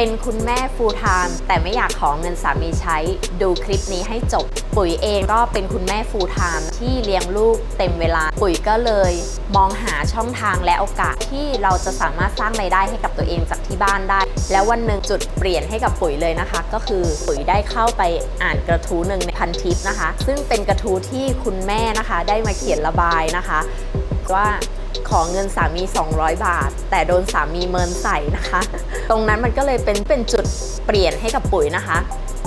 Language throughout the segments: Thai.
เป็นคุณแม่ full time แต่ไม่อยากขอเงินสามีใช้ ดูคลิปนี้ให้จบ ปุ๋ยเองก็เป็นคุณแม่ full time ที่เลี้ยงลูกเต็มเวลา ปุ๋ยก็เลย มองหาช่องทางและโอกาสที่เราจะสามารถสร้างรายได้ให้กับตัวเองจากที่บ้านได้ แล้ววันหนึ่งจุดเปลี่ยนให้กับปุ๋ยเลยนะคะ ก็คือปุ๋ยได้เข้าไปอ่านกระทู้หนึ่งในพันทิปนะคะ ซึ่งเป็นกระทู้ที่คุณแม่นะคะ ได้มาเขียนระบายนะคะ ว่า ขอเงินสามี 200 บาท แต่โดนสามีเมินใส่นะคะ ตรงนั้นมันก็เลยเป็นเป็นจุดเปลี่ยนให้กับปุ๋ยนะคะ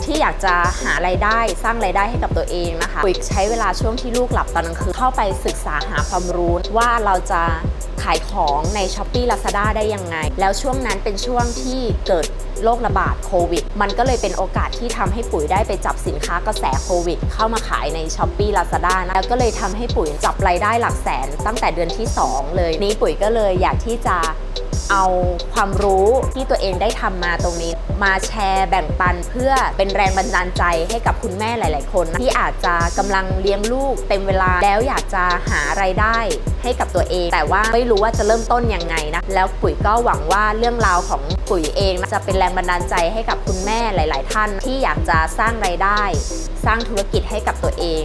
ที่อยากจะหารายได้สร้างรายได้ให้กับตัวเองนะคะ ปุ๋ยใช้เวลาช่วงที่ลูกหลับตอนกลางคืนเข้าไปศึกษาหาความรู้ว่าเราจะ ขายของใน s h อ p e e Lazada ได้ยังไง แล้วช่วงนั้นเป็นช่วงที่เกิดโรคระบาดโควิด มันก็เลยเป็นโอกาสที่ทำให้ปุ๋ยได้ไปจับสินค้ากระแสโควิด เข้ามาขายใน s h อ p e e Lazada นะแล้วก็เลยทำให้ปุ๋ยจับรายได้หลักแสนตั้งแต่เดือนที่ 2 เลยนี้ปุ๋ยก็เลยอยากที่จะ เอาความรู้ที่ตัวเองได้ทำมาตรงนี้ มาแชร์แบ่งปันเพื่อเป็นแรงบันดาลใจให้กับคุณแม่หลาย ๆ คนที่อาจจะกำลังเลี้ยงลูกเต็มเวลาแล้วอยากจะหาไรายได้ให้กับตัวเอง แต่ว่าไม่รู้ว่าจะเริ่มต้นยังไงนะแล้วปุ๋ยก็หวังว่าเรื่องราวของปุ๋ยเองจะเป็นแรงบันดาลใจให้กับคุณแม่หลาย ๆ ท่านที่อยากจะสร้างไรายได้ สร้างธุรกิจให้กับตัวเอง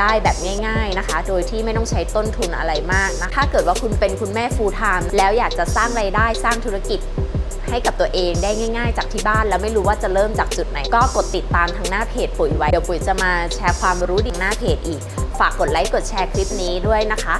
ได้แบบง่ายๆนะคะ โดยที่ไม่ต้องใช้ต้นทุนอะไรมากนะถ้าเกิดว่าคุณเป็นคุณแม่ฟูลไทม์แล้วอยากจะสร้างไรายได้สร้างธุรกิจให้กับตัวเองได้ง่าย ๆ จากที่บ้านแล้วไม่รู้ว่าจะเริ่มจากจุดไหน ก็กดติดตามทางหน้าเพจปุ๋ยไว้ เดี๋ยวปุ๋ยจะมาแชร์ความรู้ดีหน้าเพจอีก ฝากกดไลค์กดแชร์คลิปนี้ด้วยนะคะ